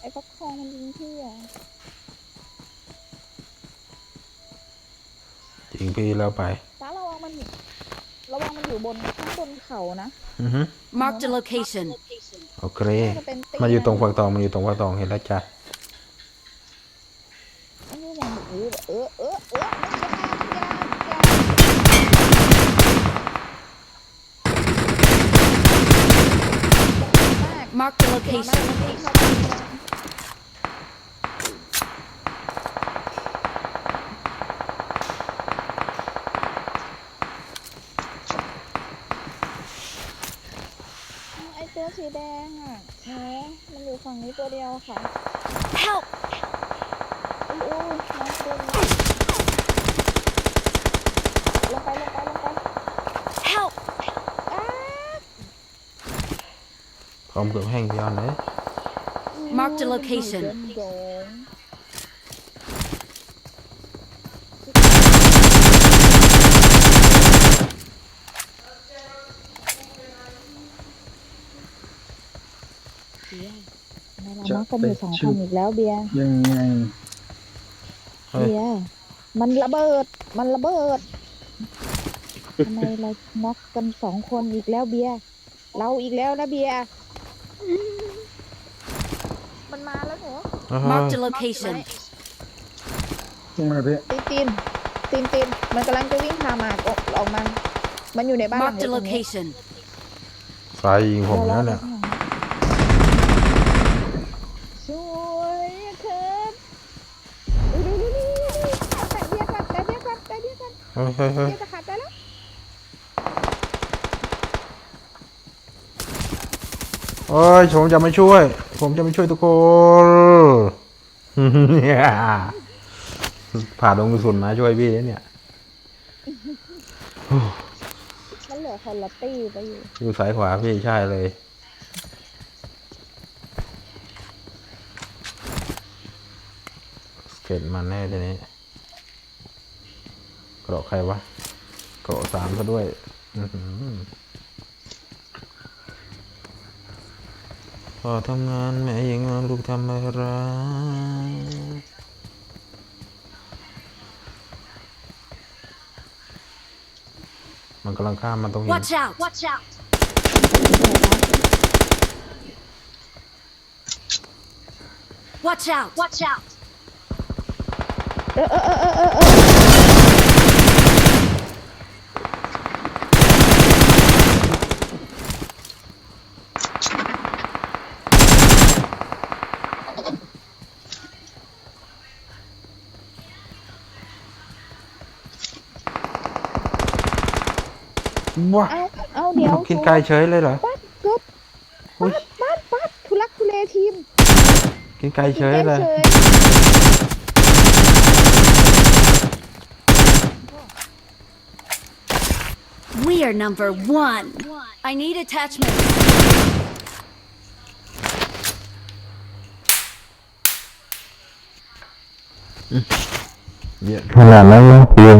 ไอ้ฟักทองมันยิงพี่อะจริงพี่แล้วไปฟ้าระวังมันระวังมันอยู่บนข้างบนเขานะอือฮึ Marked a location. โอเค น่าจะเป็นตีมันอยู่ตรงฝักตองมันอยู่ตรงฝักตองเห็นแล้วจ้ะไม่รู้มองแบบนี้เออเออเออมันยากยาก Marked a มาก location. มันวิ่งเข้าไปเลยไอตัว สีแดงอะหนูมันอยู่ฝั่งนี้ตัวเดียวค่ะ Help! อุ้ยอุ้ยน้องตัวนี้ลงไปลงไปลงไป Help! อ้าพร้อมกับแห้งย้อนเลย Marked a location. เดินโดงเบียร์ ทำไมเรามักกันอยู่สองคนอีกแล้วเบียร์ยังไงเฮ้ยเบียร์มันระเบิด มันระเบิดทำไมเราน็อกกันสองคนอีกแล้วเบียร์เราอีกแล้วนะเบียร์มันมาแล้วหนูอ่าฮะ Marked a location. ยังไงพี่ตีนตีนตีนตีนมันกำลังจะวิ่งพามาออกออกมา มันอยู่ในบ้านหลัง Marked a เล็กตรงนี้ location. สายยิงผมแล้วเนี่ย ฮ้ยเฮ้ยเฮ้ยจะขาดใจแล้วโอ้ยผมจะไม่ช่วย ผมจะไม่ช่วยทุกคนผ่าดงกระสุนมาช่วยพี่เนี่ยมันเหลือคนละตีไปอยู่ อยู่สายขวาพี่ใช่เลยเสร็จมันแน่ทีนี้ เกราะใครวะ เกราะสามซะด้วยอื้อหือพอทำงานแม่ยังงานลูกทำอะไรมันกำลังข้ามมาตรงหิน Watch out! Watch out! Watch out! Watch out! เออเออเออเออเออเออ ว้าเอาเอาเดี๋ยวกินไก่เฉยเลยเหรอปัดกบอุ๊ยปัดปัดปัดทุลักทุเลทีม กินไก่เฉยเลยเฉย We are number one. I need attachment. ขนาดนั้นนะเพียง